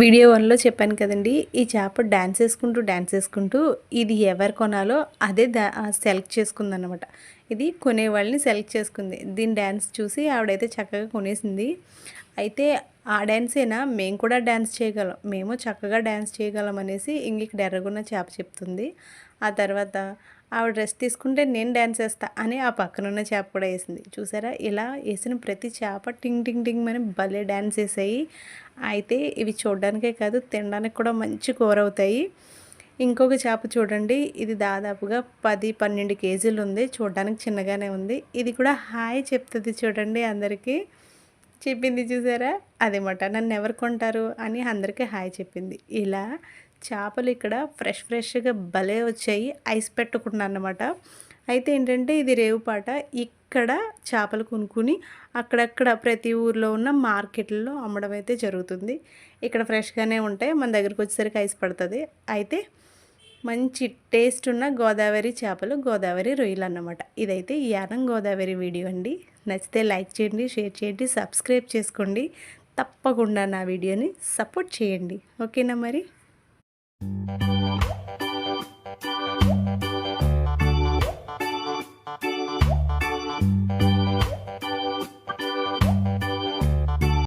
Video వన్లో చెప్పాను కదండి ఈ చేప డ్యాన్స్ వేసుకుంటూ డ్యాన్స్ వేసుకుంటూ ఇది ఎవరు కొనాలో అదే దా సెలెక్ట్ చేసుకుందనమాట ఇది కొనేవాళ్ళని సెలెక్ట్ చేసుకుంది. దీని డ్యాన్స్ చూసి ఆవిడైతే చక్కగా కొనేసింది. అయితే ఆ డ్యాన్సేనా మేము కూడా డ్యాన్స్ చేయగలం. మేము చక్కగా డ్యాన్స్ చేయగలం అనేసి ఇంక డెర్రగున్న చేప చెప్తుంది. ఆ తర్వాత ఆవిడ డ్రెస్ తీసుకుంటే నేను డ్యాన్స్ వేస్తా అని ఆ పక్కన ఉన్న చేప కూడా వేసింది. చూసారా? ఇలా వేసిన ప్రతి చేప టింగ్ టింగ్ టింగ్ అని భలే డ్యాన్స్ వేసాయి అయితే ఇవి చూడడానికే కాదు తినడానికి కూడా మంచి కూర అవుతాయి. ఇంకొక చేప చూడండి. ఇది దాదాపుగా పది పన్నెండు కేజీలు ఉంది. చూడడానికి చిన్నగానే ఉంది. ఇది కూడా హాయ్ చెప్తుంది చూడండి అందరికీ. చెప్పింది చూసారా? అదేమాట నన్ను ఎవరు కొంటారు? అని అందరికీ హాయ్ చెప్పింది. ఇలా చేపలు ఇక్కడ ఫ్రెష్ ఫ్రెష్గా భలే వచ్చాయి. ఐస్ పెట్టుకున్నాను అనమాట అయితే ఏంటంటే ఇది రేవుపాట ఇక్కడ చేపలు కొనుక్కుని అక్కడక్కడ ప్రతి ఊర్లో ఉన్న మార్కెట్లో అమ్మడం అయితే జరుగుతుంది. ఇక్కడ ఫ్రెష్గానే ఉంటాయి. మన దగ్గరకు వచ్చేసరికి ఐస్ పడుతుంది. అయితే మంచి టేస్ట్ ఉన్న గోదావరి చేపలు గోదావరి రొయ్యలు అన్నమాట. ఇదైతే యానం గోదావరి వీడియో అండి. నచ్చితే లైక్ చేయండి షేర్ చేయండి సబ్స్క్రైబ్ చేసుకోండి. తప్పకుండా నా వీడియోని సపోర్ట్ చేయండి. ఓకేనా మరి?